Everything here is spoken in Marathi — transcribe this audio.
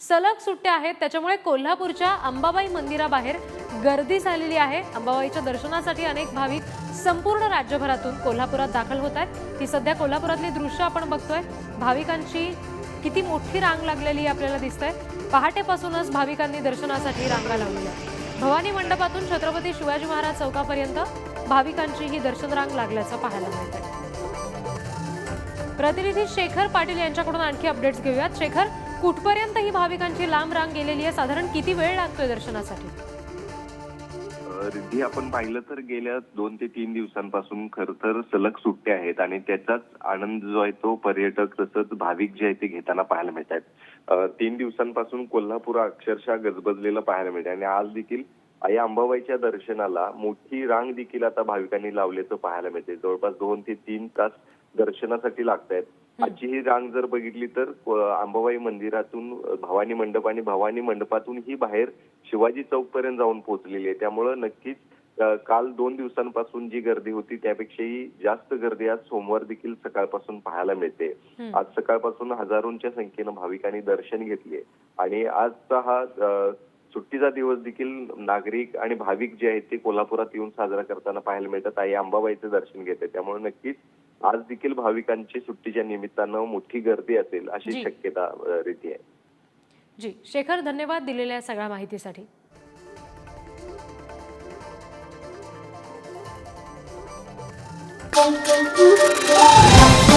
सलग सुट्ट्या आहेत त्याच्यामुळे कोल्हापूरच्या अंबाबाई मंदिराबाहेर गर्दी झालेली आहे. अंबाबाईच्या दर्शनासाठी अनेक भाविक संपूर्ण राज्यभरातून कोल्हापुरात दाखल होत आहेत. ही सध्या कोल्हापुरातली दृश्य आपण बघतोय. भाविकांची किती मोठी रांग लागलेली आपल्याला दिसतंय. पहाटेपासूनच भाविकांनी दर्शनासाठी रांगा लावलेल्या भवानी मंडपातून छत्रपती शिवाजी महाराज चौकापर्यंत भाविकांची ही दर्शन रांग लागल्याचं पाहायला मिळतंय. प्रतिनिधी शेखर पाटील यांच्याकडून आणखी अपडेट्स घेऊयात. शेखर कुठपर्यंत ही भाविकांची लांब रांग गेलेली आहे? साधारण किती वेळ लागतोय दर्शनासाठी? रिद्धी आपण पाहिलं तर गेल्या दोन ते तीन दिवसांपासून खर तर सलग सुट्ट्या आहेत आणि त्याचाच आनंद जो आहे तो पर्यटक तसंच भाविक जे आहे ते घेताना पाहायला मिळत आहेत तीन दिवसांपासून कोल्हापूर अक्षरशः गजबजलेलं पाहायला मिळते आणि आज देखील आई अंबाबाईच्या दर्शनाला मोठी रांग देखील आता भाविकांनी लावल्याचं पाहायला मिळते जवळपास दोन ते तीन तास दर्शनासाठी लागत आहेत आजची ही रांग जर बघितली तर अंबाबाई मंदिरातून भवानी मंडप आणि भवानी मंडपातून ही बाहेर शिवाजी चौक पर्यंत जाऊन पोहोचलेली आहे. त्यामुळं नक्कीच काल दोन दिवसांपासून जी गर्दी होती त्यापेक्षाही जास्त गर्दी आज सोमवार देखील सकाळपासून पाहायला मिळते. आज सकाळपासून हजारोंच्या संख्येनं भाविकांनी दर्शन घेतले आणि आजचा हा सुट्टीचा दिवस देखील नागरिक आणि भाविक जे आहेत ते कोल्हापुरात येऊन साजरा करताना पाहायला मिळतात. आई अंबाबाईचं दर्शन घेते. त्यामुळे नक्कीच आज देखील भाविकांची सुट्टीच्या निमित्तानं मोठी गर्दी असेल. अशी शक्यता रीती आहे. जी. शेखर धन्यवाद दिलेल्या सगळ्या माहितीसाठी. Thank you.